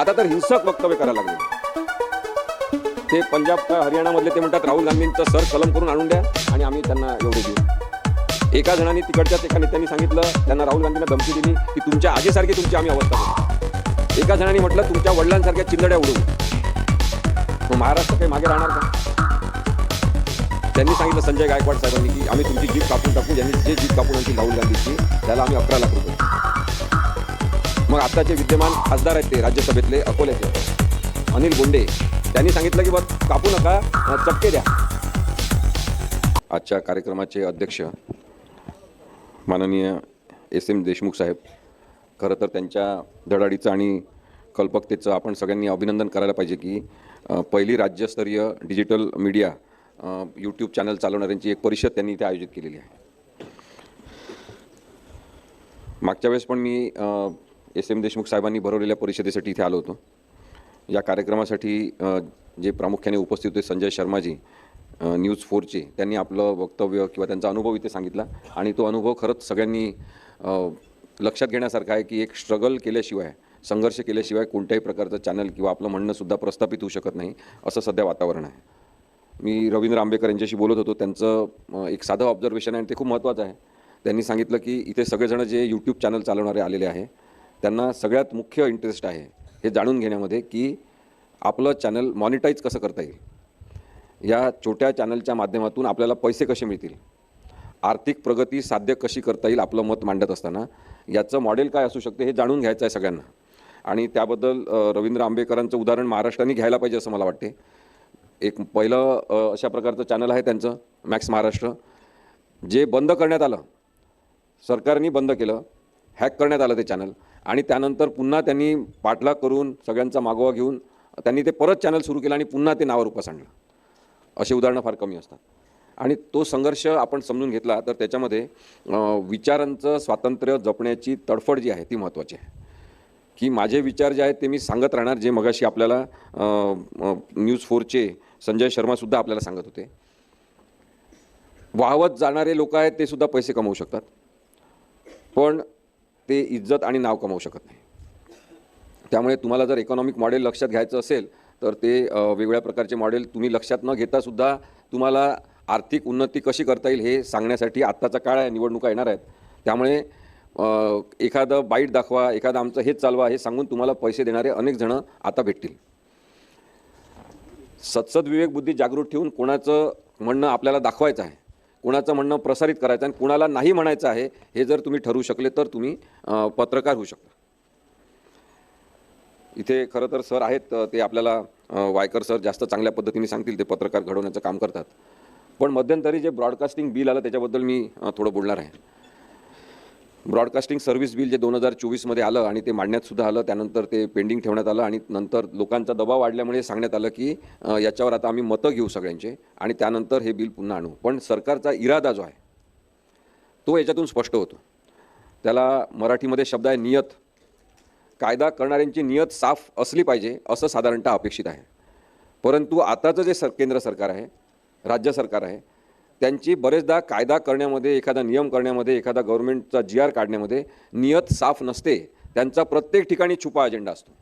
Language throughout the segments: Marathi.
आता तर हिंसक वक्तव्य करायला लागले. ते पंजाब हरियाणामधले ते म्हणतात राहुल गांधींचं सर कलम करून आणून द्या आणि आम्ही त्यांना एवढे देऊ. एका जणांनी तिकडच्याच एका नेत्यांनी सांगितलं त्यांना राहुल गांधींना धमकी दिली की तुमच्या आजीसारखी तुमची आम्ही अवस्था करू. एका जणांनी म्हटलं तुमच्या वडिलांसारख्या चिंदड्या उडवू. मग महाराष्ट्र काही मागे राहणार का? त्यांनी सांगितलं संजय गायकवाड साहेबांनी की आम्ही तुमची जीप कापून टाकू ज्यांनी जे जीप कापून आणखी राहुल गांधीची त्याला आम्ही अकरा लाख रुपये मग आत्ताचे विद्यमान खासदार आहेत ते राज्यसभेतले अकोल्याचे अनिल बोंडे त्यांनी सांगितलं की बस कापू नका चपके द्या. आजच्या कार्यक्रमाचे अध्यक्ष माननीय एस एम देशमुख साहेब. खरं तर त्यांच्या धडाडीचं आणि कल्पकतेचं आपण सगळ्यांनी अभिनंदन करायला पाहिजे की पहिली राज्यस्तरीय डिजिटल मीडिया यूट्यूब चॅनल चालवणाऱ्यांची एक परिषद त्यांनी इथे आयोजित केलेली आहे. मागच्या वेळेस पण मी एस एम देशमुख साहेबांनी भरवलेल्या परिषदेसाठी इथे आलो होतो. या कार्यक्रमासाठी जे प्रामुख्याने उपस्थित होते संजय शर्माजी न्यूज फोरचे त्यांनी आपलं वक्तव्य किंवा त्यांचा अनुभव इथे सांगितला. आणि तो अनुभव खरंच सगळ्यांनी लक्षात घेण्यासारखा आहे की एक स्ट्रगल केल्याशिवाय संघर्ष केल्याशिवाय कोणत्याही प्रकारचं चॅनल किंवा आपलं म्हणणंसुद्धा प्रस्थापित होऊ शकत नाही असं सध्या वातावरण आहे. मी रवींद्र आंबेकर यांच्याशी बोलत होतो. त्यांचं एक साधं ऑब्झर्वेशन आहे आणि ते खूप महत्त्वाचं आहे. त्यांनी सांगितलं की इथे सगळेजण जे यूट्यूब चॅनल चालवणारे आलेले आहे त्यांना सगळ्यात मुख्य इंटरेस्ट आहे हे जाणून घेण्यामध्ये की आपलं चॅनल मॉनिटाईज कसं करता येईल? या छोट्या चॅनलच्या माध्यमातून आपल्याला पैसे कसे मिळतील? आर्थिक प्रगती साध्य कशी करता येईल आपलं मत मांडत असताना? याचं मॉडेल काय असू शकते हे जाणून घ्यायचं आहे सगळ्यांना. आणि त्याबद्दल रवींद्र आंबेकरांचं उदाहरण महाराष्ट्राने घ्यायला पाहिजे असं मला वाटते. एक पहिलं अशा प्रकारचं चॅनल आहे त्यांचं मॅक्स महाराष्ट्र जे बंद करण्यात आलं सरकारने बंद केलं हॅक करण्यात आलं ते चॅनल. आणि त्यानंतर पुन्हा त्यांनी पाठलाग करून सगळ्यांचा मागोवा घेऊन त्यांनी ते परत चॅनल सुरू केलं आणि पुन्हा ते नावारूपास आणलं. असे उदाहरणं फार कमी असतात. आणि तो संघर्ष आपण समजून घेतला तर त्याच्यामध्ये विचारांचं स्वातंत्र्य जपण्याची तडफड जी आहे ती महत्त्वाची आहे. की माझे विचार जे आहेत ते मी सांगत राहणार जे मगाशी आपल्याला न्यूज फोरचे संजय शर्मासुद्धा आपल्याला सांगत होते. वाहवत जाणारे लोक आहेत ते सुद्धा पैसे कमवू शकतात. पण ते इज्जत आणि नाव कमवू शकत नाही. त्यामुळे तुम्हाला जर इकॉनॉमिक मॉडेल लक्षात घ्यायचं असेल तर ते वेगवेगळ्या प्रकारचे मॉडेल तुम्ही लक्षात न घेता सुद्धा तुम्हाला आर्थिक उन्नती कशी करता येईल हे सांगण्यासाठी आत्ताचा काळ आहे निवडणुका येणार आहेत. त्यामुळे एखादं बाईट दाखवा एखादं आमचं हेच चालवा हे सांगून तुम्हाला पैसे देणारे अनेक जणं आता भेटतील. सत्सद विवेक बुद्धी जागृत ठेवून कोणाचं म्हणणं आपल्याला दाखवायचं आहे कुणाचं म्हणणं प्रसारित करायचं आणि कुणाला नाही म्हणायचं आहे हे जर तुम्ही ठरवू शकले तर तुम्ही पत्रकार होऊ शकता. इथे खरं तर सर आहेत ते आपल्याला वायकर सर जास्त चांगल्या पद्धतीने सांगतील ते पत्रकार घडवण्याचं काम करतात. पण मध्यंतरी जे ब्रॉडकास्टिंग बिल आलं त्याच्याबद्दल मी थोडं बोलणार आहे. ब्रॉडकास्टिंग सर्व्हिस बिल जे दोन हजार चोवीसमध्ये आलं आणि ते मांडण्यात सुद्धा आलं त्यानंतर ते पेंडिंग ठेवण्यात आलं आणि नंतर लोकांचा दबाव वाढल्यामुळे सांगण्यात आलं की याच्यावर आता आम्ही मतं घेऊ सगळ्यांचे आणि त्यानंतर हे बिल पुन्हा आणू. पण सरकारचा इरादा जो आहे तो याच्यातून स्पष्ट होतो. त्याला मराठीमध्ये शब्द आहे नियत. कायदा करणाऱ्यांची नियत साफ असली पाहिजे असं साधारणतः अपेक्षित आहे. परंतु आताचं जे सर केंद्र सरकार आहे राज्य सरकार आहे त्यांची बरेचदा कायदा करण्यामध्ये एखादा नियम करण्यामध्ये एखादा गव्हर्नमेंटचा जी आर काढण्यामध्ये नियत साफ नसते. त्यांचा प्रत्येक ठिकाणी छुपा अजेंडा असतो.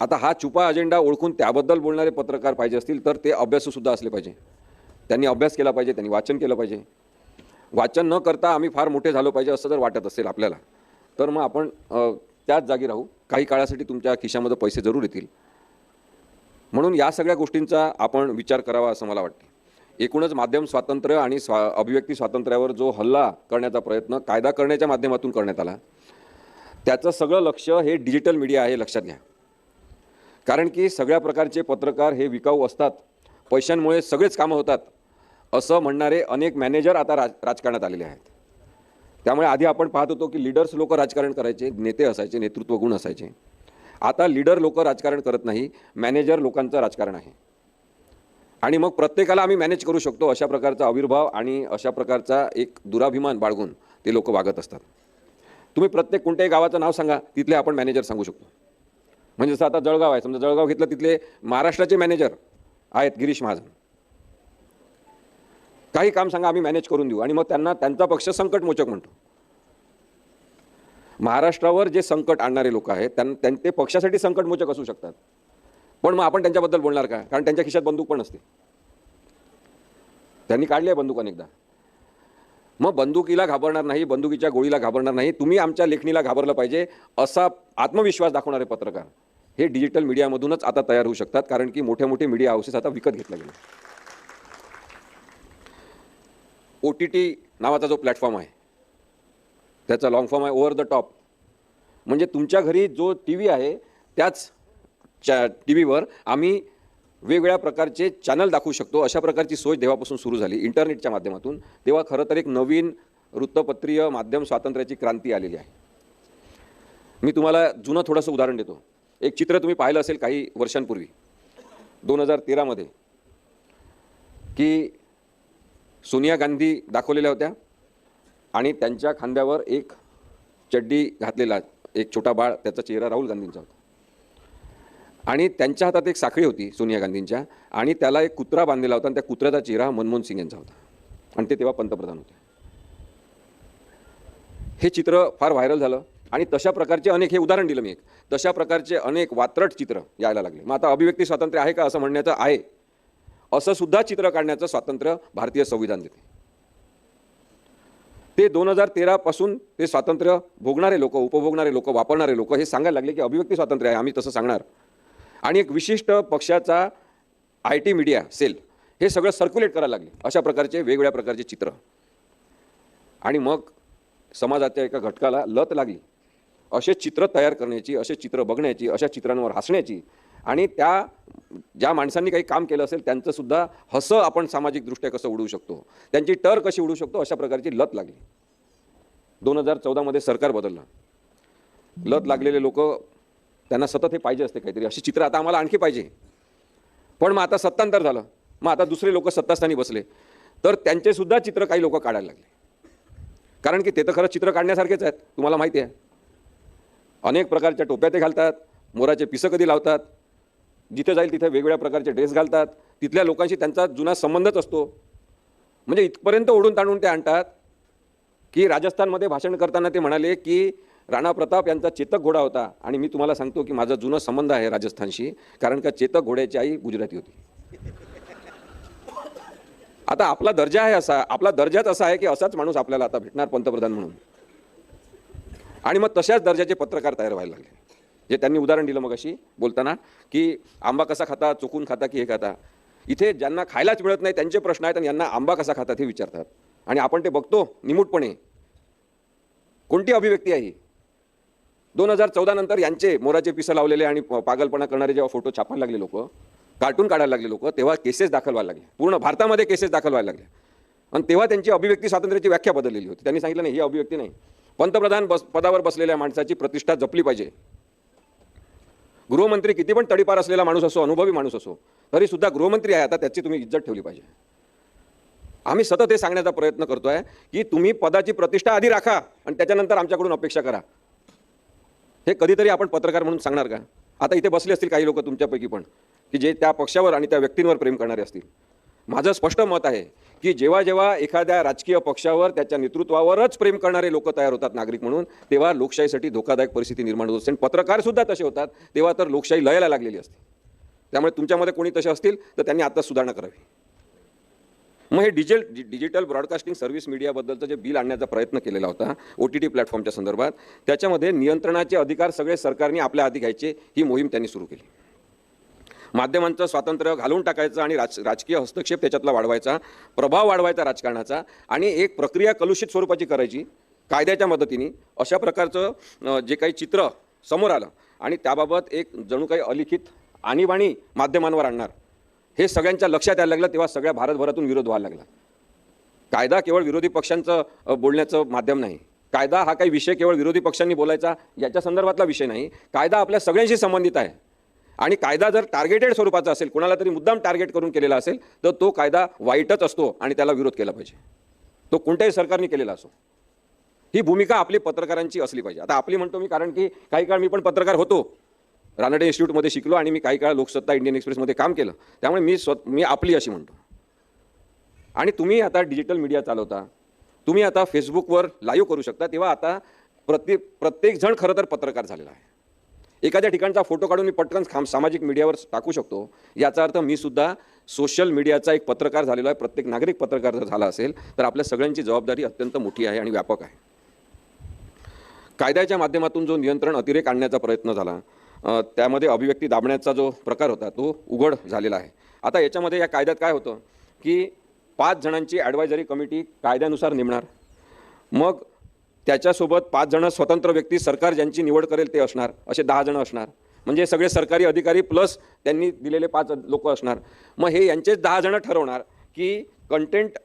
आता हा छुपा अजेंडा ओळखून त्याबद्दल बोलणारे पत्रकार पाहिजे असतील तर ते अभ्यासूसुद्धा असले पाहिजे. त्यांनी अभ्यास केला पाहिजे त्यांनी वाचन केलं पाहिजे. वाचन न करता आम्ही फार मोठे झालो पाहिजे असं जर वाटत असेल आपल्याला तर मग आपण त्याच जागी राहू. काही काळासाठी तुमच्या खिशामध्ये पैसे जरूर येतील. म्हणून या सगळ्या गोष्टींचा आपण विचार करावा असं मला वाटते. एकूणच माध्यम स्वातंत्र्य आणि स्वा अभिव्यक्ती स्वातंत्र्यावर जो हल्ला करण्याचा प्रयत्न कायदा करण्याच्या माध्यमातून करण्यात आला त्याचं सगळं लक्ष हे डिजिटल मीडिया आहे लक्षात घ्या. कारण की सगळ्या प्रकारचे पत्रकार हे विकाऊ असतात पैशांमुळे सगळेच कामं होतात असं म्हणणारे अनेक मॅनेजर आता राज राजकारणात आलेले आहेत. त्यामुळे आधी आपण पाहत होतो की लीडर्स लोक राजकारण करायचे नेते असायचे नेतृत्व गुण असायचे. आता लीडर लोक राजकारण करत नाही मॅनेजर लोकांचं राजकारण आहे. आणि मग प्रत्येकाला आम्ही मॅनेज करू शकतो अशा प्रकारचा आविर्भाव आणि अशा प्रकारचा एक दुराभिमान बाळगून ते लोक वागत असतात. तुम्ही प्रत्येक कोणत्याही गावाचं नाव सांगा तिथले आपण मॅनेजर सांगू शकतो. म्हणजे जसं आता जळगाव आहे समजा जळगाव घेतलं तिथले महाराष्ट्राचे मॅनेजर आहेत गिरीश महाजन. काही काम सांगा आम्ही मॅनेज करून देऊ. आणि मग त्यांना त्यांचा पक्ष संकटमोचक म्हणतो. महाराष्ट्रावर जे संकट आणणारे लोक आहेत त्यां ते पक्षासाठी संकटमोचक असू शकतात. पण मग आपण त्यांच्याबद्दल बोलणार का? कारण त्यांच्या खिशात बंदूक पण असते. त्यांनी काढली आहे बंदूक अनेकदा. मग बंदुकीला घाबरणार नाही बंदुकीच्या गोळीला घाबरणार नाही. तुम्ही आमच्या लेखणीला घाबरलं पाहिजे असा आत्मविश्वास दाखवणारे पत्रकार. हे डिजिटल मीडियामधूनच आता तयार होऊ शकतात कारण की मोठे मोठे मीडिया हाऊसेस आता विकत घेतले गेले. ओ टी टी नावाचा जो प्लॅटफॉर्म आहे त्याचा लॉंग फॉर्म आहे ओव्हर द टॉप म्हणजे तुमच्या घरी जो टी व्ही आहे त्याच च्या टी व्हीवर आम्ही वेगवेगळ्या प्रकारचे चॅनल दाखवू शकतो. अशा प्रकारची सोय तेव्हापासून सुरू झाली. इंटरनेटच्या माध्यमातून. तेव्हा खरं तर एक नवीन वृत्तपत्रीय माध्यम स्वातंत्र्याची क्रांती आलेली आहे. मी तुम्हाला जुनं थोडंसं उदाहरण देतो. एक चित्र तुम्ही पाहिलं असेल काही वर्षांपूर्वी. दोन हजार तेरामध्ये. की सोनिया गांधी दाखवलेल्या होत्या आणि त्यांच्या खांद्यावर एक चड्डी घातलेला एक छोटा बाळ त्याचा चेहरा राहुल गांधींचा होता. आणि त्यांच्या हातात एक साखळी होती सोनिया गांधींच्या आणि त्याला एक कुत्रा बांधलेला होता आणि त्या कुत्र्याचा चेहरा मनमोहन सिंग यांचा होता. आणि ते तेव्हा पंतप्रधान होते. हे चित्र फार व्हायरल झालं आणि तशा प्रकारचे अनेक हे उदाहरण दिलं मी एक. तशा प्रकारचे अनेक वात्रट चित्र यायला लागले. मग आता अभिव्यक्ती स्वातंत्र्य आहे का असं म्हणण्याचं आहे? असं सुद्धा चित्र काढण्याचं स्वातंत्र्य भारतीय संविधान देते. ते दोन हजार तेरापासून ते स्वातंत्र्य भोगणारे लोक उपभोगणारे लोक वापरणारे लोक हे सांगायला लागले की अभिव्यक्ती स्वातंत्र्य आहे आम्ही तसं सांगणार. आणि एक विशिष्ट पक्षाचा आय टी मीडिया सेल हे सगळं सर्क्युलेट करायला लागले. अशा प्रकारचे वेगवेगळ्या प्रकारचे चित्र. आणि मग समाजाच्या एका घटकाला लत लागली. असे चित्र तयार करण्याची असे चित्र बघण्याची अशा चित्रांवर हसण्याची आणि त्या ज्या माणसांनी काही काम केलं असेल त्यांचंसुद्धा हसं आपण सामाजिकदृष्ट्या कसं उडवू शकतो? त्यांची टर कशी उडवू शकतो? अशा प्रकारची लत लागली. दोन हजार चौदामध्ये सरकार बदललं. लत लागलेले लोक त्यांना सतत हे पाहिजे असते काहीतरी. अशी चित्र आता आम्हाला आणखी पाहिजे. पण मग आता सत्तांतर झालं. मग आता दुसरे लोक सत्तास्थानी बसले. तर त्यांचेसुद्धा चित्र काही लोक काढायला लागले. कारण की ते तर खरं चित्र काढण्यासारखेच आहेत. तुम्हाला माहिती आहे. अनेक प्रकारच्या टोप्या ते घालतात. मोराचे पिसं कधी लावतात. जिथे जाईल तिथे वेगवेगळ्या प्रकारचे ड्रेस घालतात. तिथल्या लोकांशी त्यांचा जुना संबंधच असतो. म्हणजे इथपर्यंत ओढून ताणून ते आणतात. की राजस्थानमध्ये भाषण करताना ते म्हणाले की राणा प्रताप यांचा चेतक घोडा होता आणि मी तुम्हाला सांगतो की माझा जुना संबंध आहे राजस्थानशी कारण का चेतक घोड्याची आई गुजराती होती. आता आपला दर्जा आहे असा आपला दर्जाच असा आहे की असाच माणूस आपल्याला आता भेटणार पंतप्रधान म्हणून. आणि मग तशाच दर्जाचे पत्रकार तयार व्हायला लागले. जे त्यांनी उदाहरण दिलं मग अशी बोलताना की आंबा कसा खाता चुकून खाता की हे खाता. इथे ज्यांना खायलाच मिळत नाही त्यांचे प्रश्न आहेत आणि यांना आंबा कसा खातात हे विचारतात. आणि आपण ते बघतो निमूटपणे. कोणती अभिव्यक्ती आहे ही? दोन हजार चौदा नंतर यांचे मोराचे पिसं लावलेले आणि पागलपणा करणारे जेव्हा फोटो छापायला लागले लोक कार्टून काढायला लागले लोक तेव्हा केसेस दाखल व्हायला लागले. पूर्ण भारतामध्ये केसेस दाखल व्हायला लागले. आणि तेव्हा त्यांची अभिव्यक्ती स्वातंत्र्याची व्याख्या बदललेली होती. त्यांनी सांगितलं नाही ही अभिव्यक्ती नाही. पंतप्रधान बस पदावर बसलेल्या माणसाची प्रतिष्ठा जपली पाहिजे. गृहमंत्री किती पण तडीपार असलेला माणूस असो अनुभवी माणूस असो तरी सुद्धा गृहमंत्री आहे. आता त्याची तुम्ही इज्जत ठेवली पाहिजे. आम्ही सतत हे सांगण्याचा प्रयत्न करतोय की तुम्ही पदाची प्रतिष्ठा आधी राखा आणि त्याच्यानंतर आमच्याकडून अपेक्षा करा. हे कधीतरी आपण पत्रकार म्हणून सांगणार का? आता इथे बसले असतील काही लोक तुमच्यापैकी पण की जे त्या पक्षावर आणि त्या व्यक्तींवर प्रेम करणारे असतील. माझं स्पष्ट मत आहे की जेव्हा जेव्हा एखाद्या राजकीय पक्षावर त्याच्या नेतृत्वावरच प्रेम करणारे लोक तयार होतात नागरिक म्हणून तेव्हा लोकशाहीसाठी धोकादायक परिस्थिती निर्माण होत असते. आणि पत्रकार सुद्धा तसे होतात तेव्हा तर लोकशाही लयाला लागलेली असते. त्यामुळे तुमच्यामध्ये कोणी तसे असतील तर त्यांनी आता सुधारणा करावी. मग हे डिजिटल डिजिटल ब्रॉडकास्टिंग सर्व्हिस मीडियाबद्दलचं जे बिल आणण्याचा प्रयत्न केलेला होता ओ टी टी प्लॅटफॉर्मच्या संदर्भात त्याच्यामध्ये नियंत्रणाचे अधिकार सगळे सरकारने आपल्या हाती घ्यायचे ही मोहीम त्यांनी सुरू केली. माध्यमांचं स्वातंत्र्य घालून टाकायचं आणि राज राजकीय हस्तक्षेप त्याच्यातला वाढवायचा प्रभाव वाढवायचा राजकारणाचा आणि एक प्रक्रिया कलुषित स्वरूपाची करायची कायद्याच्या मदतीने अशा प्रकारचं जे काही चित्र समोर आलं आणि त्याबाबत एक जणू काही अलिखित आणीबाणी माध्यमांवर आणणार हे सगळ्यांच्या लक्षात यायला लागलं तेव्हा सगळ्या भारतभरातून विरोध व्हायला लागला. कायदा केवळ विरोधी पक्षांचं बोलण्याचं माध्यम नाही. कायदा हा काही विषय केवळ विरोधी पक्षांनी बोलायचा याच्या संदर्भातला विषय नाही. कायदा आपल्या सगळ्यांशी संबंधित आहे. आणि कायदा जर टार्गेटेड स्वरूपाचा असेल कोणाला तरी मुद्दाम टार्गेट करून केलेला असेल तर तो कायदा वाईटच असतो आणि त्याला विरोध केला पाहिजे. तो कोणत्याही सरकारने केलेला असो. ही भूमिका आपली पत्रकारांची असली पाहिजे. आता आपली म्हणतो मी कारण की काही काळ मी पण पत्रकार होतो. रानडे इन्स्टिट्यूटमध्ये शिकलो आणि मी काही काळ लोकसत्ता इंडियन एक्सप्रेसमध्ये काम केलं. त्यामुळे मी स्व मी आपली अशी म्हणतो. आणि तुम्ही आता डिजिटल मीडिया चालवता. तुम्ही आता फेसबुकवर लाईव्ह करू शकता तेव्हा आता प्रत्येक प्रत्येकजण खरं तर पत्रकार झालेला आहे. एखाद्या ठिकाणचा फोटो काढून मी पटकन खाम सामाजिक मीडियावर टाकू शकतो. याचा अर्थ मी सुद्धा सोशल मीडियाचा एक पत्रकार झालेलो आहे. प्रत्येक नागरिक पत्रकार जर झाला असेल तर आपल्या सगळ्यांची जबाबदारी अत्यंत मोठी आहे आणि व्यापक आहे. कायद्याच्या माध्यमातून जो नियंत्रण अतिरेक आणण्याचा प्रयत्न झाला त्यामध्ये अभिव्यक्ती दाबण्याचा जो प्रकार होता तो उघड झालेला आहे. आता याच्यामध्ये या कायद्यात काय होतं की पाच जणांची ॲडवायझरी कमिटी कायद्यानुसार नेमणार. मग त्याच्यासोबत पाच जणं स्वतंत्र व्यक्ती सरकार ज्यांची निवड करेल ते असणार असे दहा जणं असणार. म्हणजे सगळे सरकारी अधिकारी प्लस त्यांनी दिलेले पाच लोक असणार. मग हे यांचेच दहा जणं ठरवणार की कंटेंट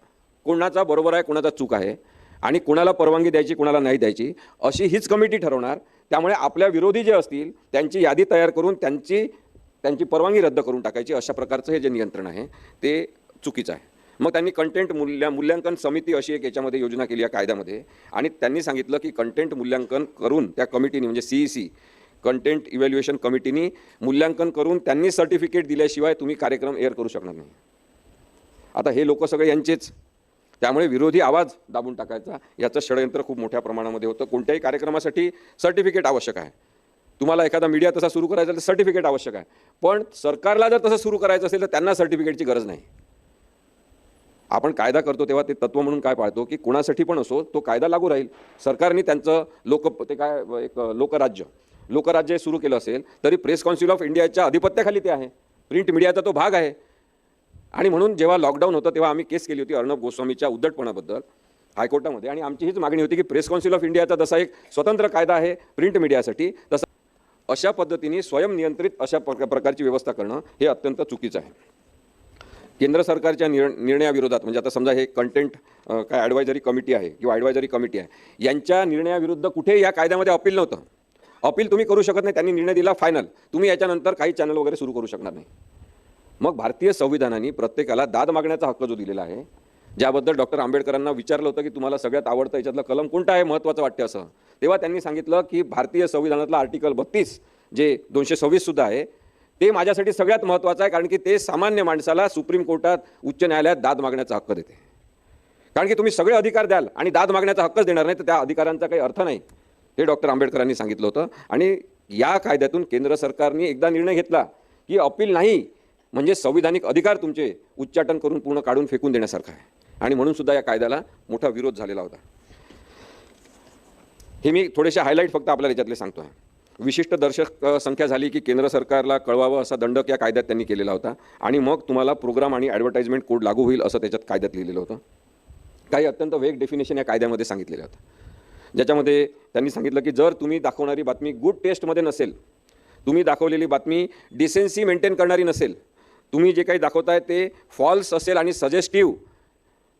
कोणाचा बरोबर आहे कोणाचा चूक आहे. आणि कुणाला परवानगी द्यायची कुणाला नाही द्यायची अशी हीच कमिटी ठरवणार. त्यामुळे आपल्या विरोधी जे असतील त्यांची यादी तयार करून त्यांची त्यांची परवानगी रद्द करून टाकायची अशा प्रकारचं हे जे नियंत्रण आहे ते चुकीचं आहे. मग त्यांनी कंटेंट मूल्य मूल्यांकन समिती अशी एक याच्यामध्ये योजना केली आहे कायद्यामध्ये. आणि त्यांनी सांगितलं की कंटेंट मूल्यांकन करून त्या कमिटीने म्हणजे C E C content evaluation कमिटीनी मूल्यांकन करून त्यांनी सर्टिफिकेट दिल्याशिवाय तुम्ही कार्यक्रम एअर करू शकणार नाही. आता हे लोक सगळे यांचेच. त्यामुळे विरोधी आवाज दाबून टाकायचा. याचं षडयंत्र खूप मोठ्या प्रमाणामध्ये होतं. कोणत्याही कार्यक्रमासाठी सर्टिफिकेट आवश्यक आहे. तुम्हाला एखादा मीडिया तसा सुरू करायचा तर सर्टिफिकेट आवश्यक आहे. पण सरकारला जर तसं सुरू करायचं असेल तर त्यांना सर्टिफिकेटची गरज नाही. आपण कायदा करतो तेव्हा ते तत्व म्हणून काय पाळतो की कुणासाठी पण असो तो कायदा लागू राहील. सरकारने त्यांचं लोक ते काय एक लोकराज्य लोकराज्य सुरू केलं असेल तरी प्रेस कौन्सिल ऑफ इंडियाच्या अधिपत्याखाली ते आहे. प्रिंट मीडियाचा तो भाग आहे. आणि म्हणून जेव्हा लॉकडाऊन होतं तेव्हा आम्ही केस केली होती अर्णब गोस्वामीच्या उद्धटपणाबद्दल हायकोर्टामध्ये. आणि आमची हीच मागणी होती की प्रेस काउन्सिल ऑफ इंडियाचा जसा एक स्वतंत्र कायदा आहे प्रिंट मीडियासाठी तसा अशा पद्धतीने स्वयंनियंत्रित अशा प्रकारची व्यवस्था करणं हे अत्यंत चुकीचं आहे. केंद्र सरकारच्या निर निर्णयाविरोधात म्हणजे आता समजा हे कंटेंट काय ॲडवायझरी कमिटी आहे किंवा ॲडवायझरी कमिटी आहे यांच्या निर्णयाविरुद्ध कुठे या कायद्यामध्ये अपील नव्हतं. अपील तुम्ही करू शकत नाही त्यांनी निर्णय दिला फायनल तुम्ही याच्यानंतर काही चॅनल वगैरे सुरू करू शकणार नाही. मग भारतीय संविधानाने प्रत्येकाला दाद मागण्याचा हक्क जो दिलेला आहे ज्याबद्दल डॉक्टर आंबेडकरांना विचारलं होतं की तुम्हाला सगळ्यात आवडतं याच्यातलं कलम कोणतं आहे महत्त्वाचं वाटतं असं. तेव्हा त्यांनी सांगितलं की भारतीय संविधानातलं आर्टिकल बत्तीस जे दोनशे सव्वीस सुद्धा आहे ते माझ्यासाठी सगळ्यात महत्त्वाचं आहे कारण की ते सामान्य माणसाला सुप्रीम कोर्टात उच्च न्यायालयात दाद मागण्याचा हक्क देते. कारण की तुम्ही सगळे अधिकार द्याल आणि दाद मागण्याचा हक्कच देणार नाही तर त्या अधिकारांचा काही अर्थ नाही हे डॉक्टर आंबेडकरांनी सांगितलं होतं. आणि या कायद्यातून केंद्र सरकारने एकदा निर्णय घेतला की अपील नाही म्हणजे संविधानिक अधिकार तुमचे उच्चाटन करून पूर्ण काढून फेकून देण्यासारखं आहे. आणि म्हणून सुद्धा या कायद्याला मोठा विरोध झालेला होता. हे मी थोडेसे हायलाईट फक्त आपल्याला याच्यातले सांगतो आहे विशिष्ट दर्शक संख्या झाली की केंद्र सरकारला कळवावं असा दंडक या कायद्यात त्यांनी केलेला होता. आणि मग तुम्हाला प्रोग्राम आणि ॲडव्हर्टाईजमेंट कोड लागू होईल असं त्याच्यात कायद्यात लिहिलेलं होतं. काही अत्यंत वेग डेफिनेशन या कायद्यामध्ये सांगितलेलं होतं ज्याच्यामध्ये त्यांनी सांगितलं की जर तुम्ही दाखवणारी बातमी गुड टेस्टमध्ये नसेल तुम्ही दाखवलेली बातमी डिसेन्सी मेंटेन करणारी नसेल तुम्ही जे काही दाखवताय ते फॉल्स असेल आणि सजेस्टिव्ह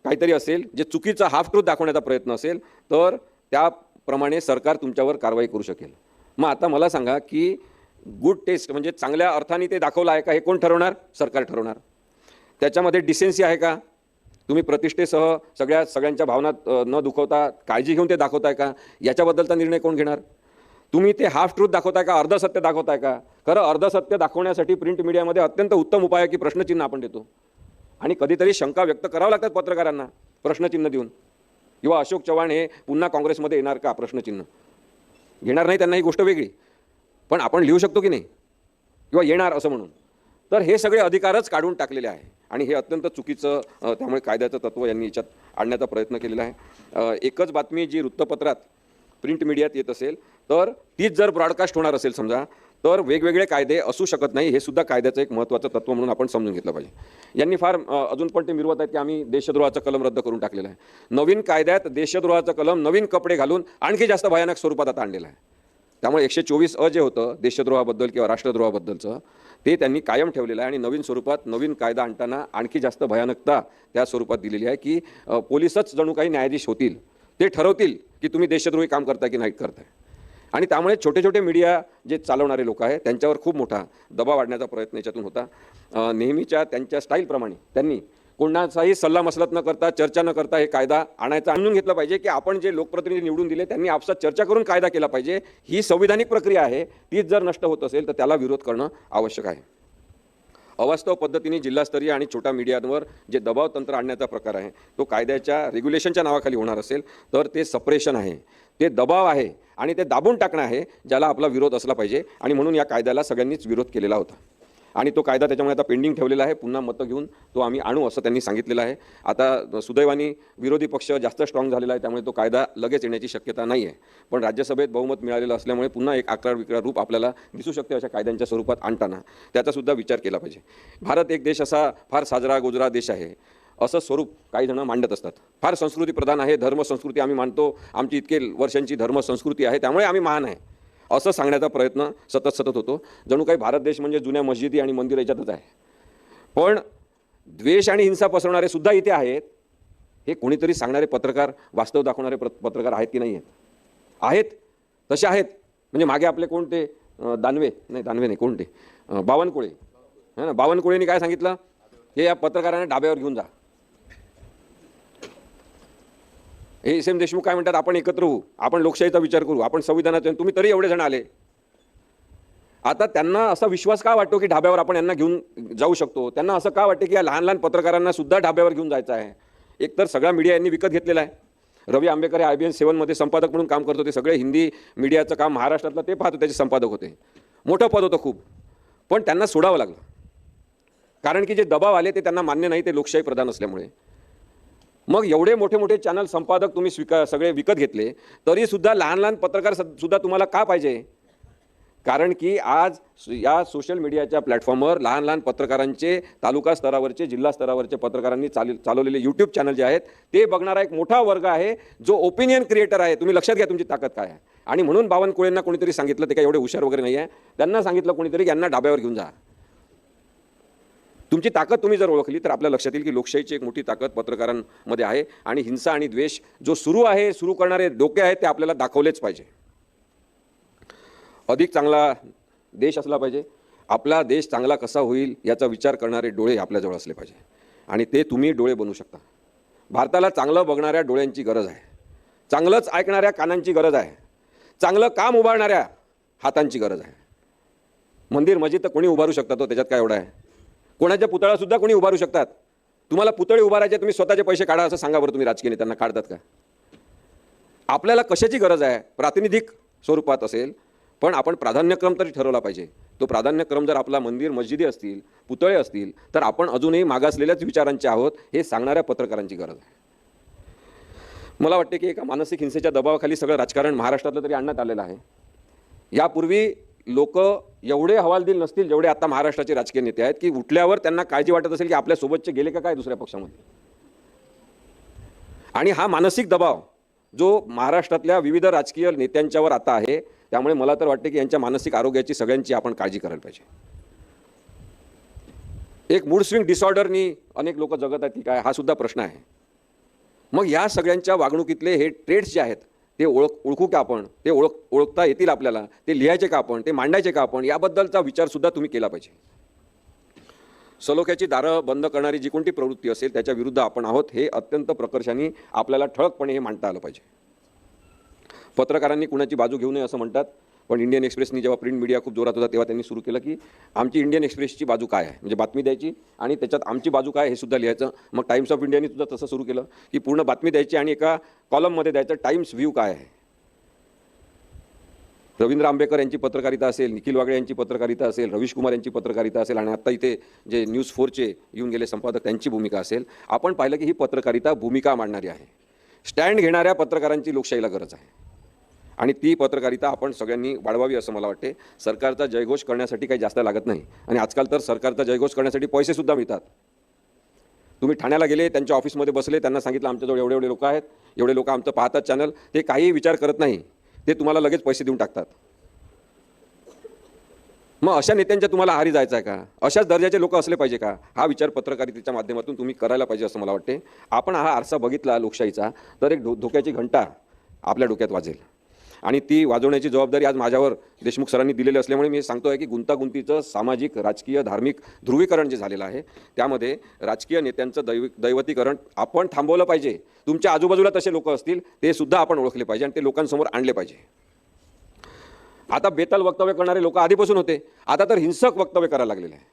काहीतरी असेल जे चुकीचा हाफ ट्रूथ दाखवण्याचा प्रयत्न असेल तर त्याप्रमाणे सरकार तुमच्यावर कारवाई करू शकेल. मग आता मला सांगा की गुड टेस्ट म्हणजे चांगल्या अर्थाने ते दाखवलं आहे का हे कोण ठरवणार? सरकार ठरवणार. त्याच्यामध्ये डिसेन्सी आहे का? तुम्ही प्रतिष्ठेसह सगळ्या सगळ्यांच्या भावना न दुखवता काळजी घेऊन ते दाखवताय का? याच्याबद्दलचा निर्णय कोण घेणार? तुम्ही ते हाफ ट्रूथ दाखवताय का? अर्ध सत्य दाखवताय का? खरं अर्धसत्य दाखवण्यासाठी प्रिंट मीडियामध्ये अत्यंत उत्तम उपाय आहे की प्रश्नचिन्ह आपण देतो. आणि कधीतरी शंका व्यक्त करावं लागतात पत्रकारांना प्रश्नचिन्ह देऊन. किंवा अशोक चव्हाण हे पुन्हा काँग्रेसमध्ये येणार का? प्रश्नचिन्ह. घेणार नाही त्यांना ही गोष्ट वेगळी. पण आपण लिहू शकतो की नाही? किंवा येणार असं म्हणून. तर हे सगळे अधिकारच काढून टाकलेले आहे. आणि हे अत्यंत चुकीचं त्यामुळे कायद्याचं तत्त्व यांनी याच्यात आणण्याचा प्रयत्न केलेला आहे. एकच बातमी जी वृत्तपत्रात प्रिंट मीडियात येत असेल तर तीच जर ब्रॉडकास्ट होणार असेल समजा तर वेगवेगळे कायदे असू शकत नाही हे सुद्धा कायद्याचं एक महत्त्वाचं तत्त्व म्हणून आपण समजून घेतलं पाहिजे. यांनी फार अजून पण ते मिरवत आहेत की आम्ही देशद्रोहाचा कलम रद्द करून टाकलेला आहे. नवीन कायद्यात देशद्रोहाचं कलम नवीन कपडे घालून आणखी जास्त भयानक स्वरूपात आता आणलेलं आहे. त्यामुळे एकशे चोवीस अ जे होतं देशद्रोहाबद्दल किंवा राष्ट्रद्रोहाबद्दलचं ते त्यांनी कायम ठेवलेलं आहे आणि नवीन स्वरूपात नवीन कायदा आणताना आणखी जास्त भयानकता त्या स्वरूपात दिलेली आहे की पोलिसच जणू काही न्यायाधीश होतील ते ठरवतील की तुम्ही देशद्रोही काम करताय की नाही करताय. आणि त्यामुळे छोटे छोटे मीडिया जे चालवणारे लोक आहेत त्यांच्यावर खूप मोठा दबाव वाढण्याचा प्रयत्न याच्यातून होता. नेहमीच्या त्यांच्या स्टाईलप्रमाणे त्यांनी कोणाचाही सल्ला मसलत न करता चर्चा न करता हे कायदा आणायचा आणून घेतला पाहिजे की आपण जे लोकप्रतिनिधी निवडून दिले त्यांनी आपसात चर्चा करून कायदा केला पाहिजे. ही संविधानिक प्रक्रिया आहे तीच जर नष्ट होत असेल तर त्याला विरोध करणं आवश्यक आहे. अवास्तव पद्धतीने जिल्हास्तरीय आणि छोट्या मीडियांवर जे दबाव तंत्र आणण्याचा प्रकार आहे तो कायद्याच्या रेग्युलेशनच्या नावाखाली होणार असेल तर ते सपरेशन आहे. ते दबाव आहे आणि ते दाबून टाकणं आहे ज्याला आपला विरोध असला पाहिजे. आणि म्हणून या कायद्याला सगळ्यांनीच विरोध केलेला होता. आणि तो कायदा त्याच्यामुळे आता पेंडिंग ठेवलेला आहे. पुन्हा मतं घेऊन तो आम्ही आणू असं त्यांनी सांगितलेलं आहे. आता सुदैवानी विरोधी पक्ष जास्त स्ट्रॉंग झालेला आहे त्यामुळे तो कायदा लगेच येण्याची शक्यता नाही आहे. पण राज्यसभेत बहुमत मिळालेलं असल्यामुळे पुन्हा एक आकार विक्रा रूप आपल्याला दिसू शकते अशा कायद्यांच्या स्वरूपात आणताना. त्याचासुद्धा विचार केला पाहिजे. भारत एक देश असा फार साजरा गोजरा देश आहे. असं स्वरूप काही जण मांडत असतात. फार संस्कृती प्रधान आहे धर्म संस्कृती आम्ही मानतो. आमची इतके वर्षांची धर्म संस्कृती आहे त्यामुळे आम्ही महान आहे. असं सांगण्याचा प्रयत्न सतत सतत होतो. जणू काही भारत देश म्हणजे जुन्या मस्जिदी आणि मंदिर याच्यातच आहे. पण द्वेष आणि हिंसा पसरवणारे सुद्धा इथे आहेत. हे कोणीतरी सांगणारे पत्रकार वास्तव दाखवणारे पत्रकार आहेत की नाही आहेत? आहेत. तसे आहेत. म्हणजे मागे आपले कोणते? दानवे. नाही दानवे नाही कोणते? बावनकुळे. है ना? बावनकुळेंनी काय सांगितलं? हे या पत्रकारांना डाब्यावर घेऊन जा. हे एस एम देशमुख काय म्हणतात आपण एकत्र होऊ आपण लोकशाहीचा विचार करू आपण संविधानाचा तुम्ही तरी एवढे जण आले. आता त्यांना असा विश्वास का वाटतो की ढाब्यावर आपण यांना घेऊन जाऊ शकतो? त्यांना असं का वाटतं की या लहान लहान पत्रकारांना सुद्धा ढाब्यावर घेऊन जायचं आहे? एकतर सगळा मीडिया यांनी विकत घेतलेला आहे. रवी आंबेकर हे आय बी एन सेवनमध्ये संपादक म्हणून काम करत होते. सगळे हिंदी मीडियाचं काम महाराष्ट्रातलं ते पाहतो त्याचे संपादक होते. मोठं पद होतं खूप. पण त्यांना सोडावं लागलं. कारण की जे दबाव आले ते त्यांना मान्य नाही ते लोकशाही प्रधान असल्यामुळे. मग एवढे मोठे मोठे चॅनल संपादक तुम्ही स्वीकार सगळे विकत घेतले तरी सुद्धा लहान लहान पत्रकार सुद्धा तुम्हाला का पाहिजे? कारण की आज या सोशल मीडियाच्या प्लॅटफॉर्मवर लहान लहान पत्रकारांचे तालुका स्तरावरचे जिल्हा स्तरावरचे पत्रकारांनी चाल चालवलेले यूट्यूब चॅनल जे आहेत ते बघणारा एक मोठा वर्ग आहे जो ओपिनियन क्रिएटर आहे. तुम्ही लक्षात घ्या तुमची ताकद काय आहे. आणि म्हणून बावनकुळेंना कोणीतरी सांगितलं ते काय एवढे हुशार वगैरे नाही आहे त्यांना सांगितलं कोणीतरी यांना डाब्यावर घेऊन जा. तुमची ताकद तुम्ही जर ओळखली तर आपल्या लक्षात येईल की लोकशाहीची एक मोठी ताकद पत्रकारांमध्ये आहे आणि हिंसा आणि द्वेष जो सुरू आहे सुरू करणारे डोके आहेत ते आपल्याला दाखवलेच पाहिजे. अधिक चांगला देश असला पाहिजे. आपला देश चांगला कसा होईल याचा विचार करणारे डोळे आपल्याजवळ असले पाहिजे. आणि ते तुम्ही डोळे बनवू शकता. भारताला चांगलं बघणाऱ्या डोळ्यांची गरज आहे. चांगलंच ऐकणाऱ्या कानांची गरज आहे. चांगलं काम उभारणाऱ्या हातांची गरज आहे. मंदिर मस्जिद तर कोणी उभारू शकतात तो त्याच्यात काय एवढं आहे? कोणाच्या पुतळासुद्धा कोणी उभारू शकतात? तुम्हाला पुतळे उभारायचे तुम्ही स्वतःचे पैसे काढा असं सांगा बरं तुम्ही राजकीय नेत्यांना. काढतात का? आपल्याला कशाची गरज आहे? प्रातिनिधिक स्वरूपात असेल पण आपण प्राधान्यक्रम तरी ठरवला पाहिजे. तो प्राधान्यक्रम जर आपला मंदिर मस्जिदी असतील पुतळे असतील तर आपण अजूनही मागासलेल्याच विचारांचे आहोत हे सांगणाऱ्या पत्रकारांची गरज आहे. मला वाटते की एका मानसिक हिंसेच्या दबावाखाली सगळं राजकारण महाराष्ट्रातलं तरी आणण्यात आलेलं आहे. यापूर्वी लोक एवढे हवालदिल नसतील जेवढे आता महाराष्ट्राचे राजकीय नेते आहेत की उठल्यावर त्यांना काळजी वाटत असेल की आपल्या सोबतचे गेले का काय दुसऱ्या पक्षामध्ये? आणि हा मानसिक दबाव जो महाराष्ट्रातल्या विविध राजकीय नेत्यांच्यावर आता आहे त्यामुळे मला तर वाटते की यांच्या मानसिक आरोग्याची सगळ्यांची आपण काळजी करायला पाहिजे. एक मूड स्विंग डिसऑर्डरनी अनेक लोक जगत आहेत की काय हा सुद्धा प्रश्न आहे. मग या सगळ्यांच्या वागणुकीतले हे ट्रेड्स जे आहेत ते ओळख ओळखू का आपण? ते ओळख ओळखता येतील आपल्याला. ते लिहायचे का आपण? ते मांडायचे का आपण? याबद्दलचा विचारसुद्धा तुम्ही केला पाहिजे. सलोख्याची दारं बंद करणारी जी कोणती प्रवृत्ती असेल त्याच्या विरुद्ध आपण आहोत हे अत्यंत प्रकर्षाने आपल्याला ठळकपणे हे मांडता आलं पाहिजे. पत्रकारांनी कुणाची बाजू घेऊ नये असं म्हणतात? पण इंडियन एक्सप्रेसनी जेव्हा प्रिंट मीडिया खूप जोरात होता तेव्हा त्यांनी सुरू केलं की आमची इंडियन एक्सप्रेसची बाजू काय आहे? म्हणजे बातमी द्यायची आणि त्याच्यात आमची बाजू काय हे सुद्धा लिहायचं. मग टाइम्स ऑफ इंडियाने सुद्धा तसं सुरू केलं की पूर्ण बातमी द्यायची आणि एका कॉलममध्ये द्यायचं टाइम्स व्ह्यू काय आहे? रवींद्र आंबेकर यांची पत्रकारिता असेल निखिल वागळे यांची पत्रकारिता असेल रवीश कुमार यांची पत्रकारिता असेल आणि आत्ता इथे जे न्यूज फोरचे येऊन गेले संपादक त्यांची भूमिका असेल. आपण पाहिलं की ही पत्रकारिता भूमिका मांडणारी आहे. स्टँड घेणाऱ्या पत्रकारांची लोकशाहीला गरज आहे. आणि ती पत्रकारिता आपण सगळ्यांनी वाढवावी असं मला वाटते. सरकारचा जयघोष करण्यासाठी काही जास्त लागत नाही. आणि आजकाल तर सरकारचा जयघोष करण्यासाठी पैसेसुद्धा मिळतात. तुम्ही ठाण्याला गेले त्यांच्या ऑफिसमध्ये बसले त्यांना सांगितलं आमच्याजवळ एवढे एवढे लोक आहेत एवढे लोक आमचं पाहतात चॅनल ते काहीही विचार करत नाही. ते तुम्हाला लगेच पैसे देऊन टाकतात. मग अशा नेत्यांच्या तुम्हाला आहारी जायचं आहे का? अशाच दर्जाचे लोक असले पाहिजे का? हा विचार पत्रकारितेच्या माध्यमातून तुम्ही करायला पाहिजे असं मला वाटते. आपण हा आरसा बघितला लोकशाहीचा तर एक धो धोक्याची घंटा आपल्या डोक्यात वाजेल. आणि ती वाजवण्याची जबाबदारी आज माझ्यावर देशमुख सरांनी दिलेली असल्यामुळे मी सांगतो आहे की गुंतागुंतीचं सामाजिक राजकीय धार्मिक ध्रुवीकरण जे झालेलं आहे त्यामध्ये राजकीय नेत्यांचं दैव दैवतीकरण आपण थांबवलं पाहिजे. तुमच्या आजूबाजूला तसे लोक असतील ते सुद्धा आपण ओळखले पाहिजे आणि ते लोकांसमोर आणले पाहिजे. आता बेताल वक्तव्य करणारे लोक आधीपासून होते. आता तर हिंसक वक्तव्य करायला लागलेले आहे.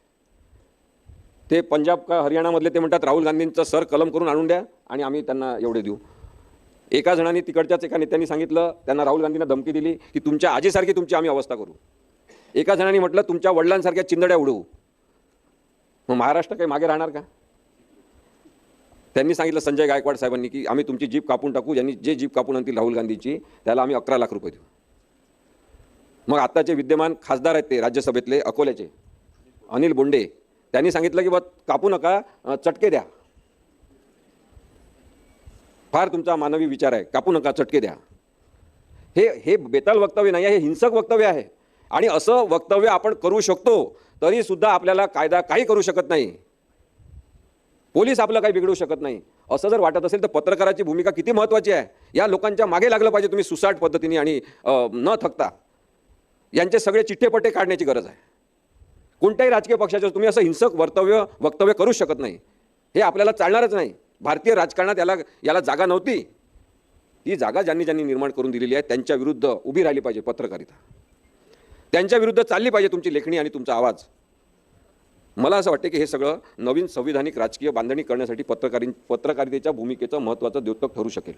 ते पंजाब का हरियाणामधले ते म्हणतात राहुल गांधींचं सर कलम करून आणून द्या आणि आम्ही त्यांना एवढे देऊ. एका जणांनी तिकडच्याच एका नेत्यांनी सांगितलं त्यांना राहुल गांधींना धमकी दिली की तुमच्या आजीसारखी तुमची आम्ही अवस्था करू. एका जणांनी म्हटलं तुमच्या वडिलांसारख्या चिंदड्या उडवू. मग महाराष्ट्र काही मागे राहणार का? त्यांनी सांगितलं संजय गायकवाड साहेबांनी की आम्ही तुमची जीप कापून टाकू ज्यांनी जे जीप कापून आणतील राहुल गांधीची त्याला आम्ही अकरा लाख रुपये देऊ. मग आत्ताचे विद्यमान खासदार आहेत ते राज्यसभेतले अकोल्याचे. अनिल बोंडे. त्यांनी सांगितलं की बा कापू नका चटके द्या. फार तुमचा मानवी विचार आहे. कापू नका चटके द्या. हे हे बेताल वक्तव्य नाही आहे हे हिंसक वक्तव्य आहे. आणि असं वक्तव्य आपण करू शकतो तरी सुद्धा आपल्याला कायदा काही करू शकत नाही. पोलीस आपलं काही बिघडू शकत नाही. असं जर वाटत असेल तर पत्रकाराची भूमिका किती महत्त्वाची आहे? या लोकांच्या मागे लागलं पाहिजे तुम्ही सुसाट पद्धतीने आणि न थकता. यांचे सगळे चिठ्ठेपट्टे काढण्याची गरज आहे. कोणत्याही राजकीय पक्षाचं तुम्ही असं हिंसक वर्तव्य वक्तव्य करू शकत नाही. हे आपल्याला चालणारच नाही. भारतीय राजकारणात याला याला जागा नव्हती. ही जागा ज्यांनी ज्यांनी निर्माण करून दिलेली आहे त्यांच्या विरुद्ध उभी राहिली पाहिजे पत्रकारिता. त्यांच्या विरुद्ध चालली पाहिजे तुमची लेखणी आणि तुमचा आवाज. मला असं वाटतं की हे सगळं नवीन संविधानिक राजकीय बांधणी करण्यासाठी पत्रकारीं पत्रकारितेच्या भूमिकेचं महत्त्वाचं द्योतक ठरू शकेल.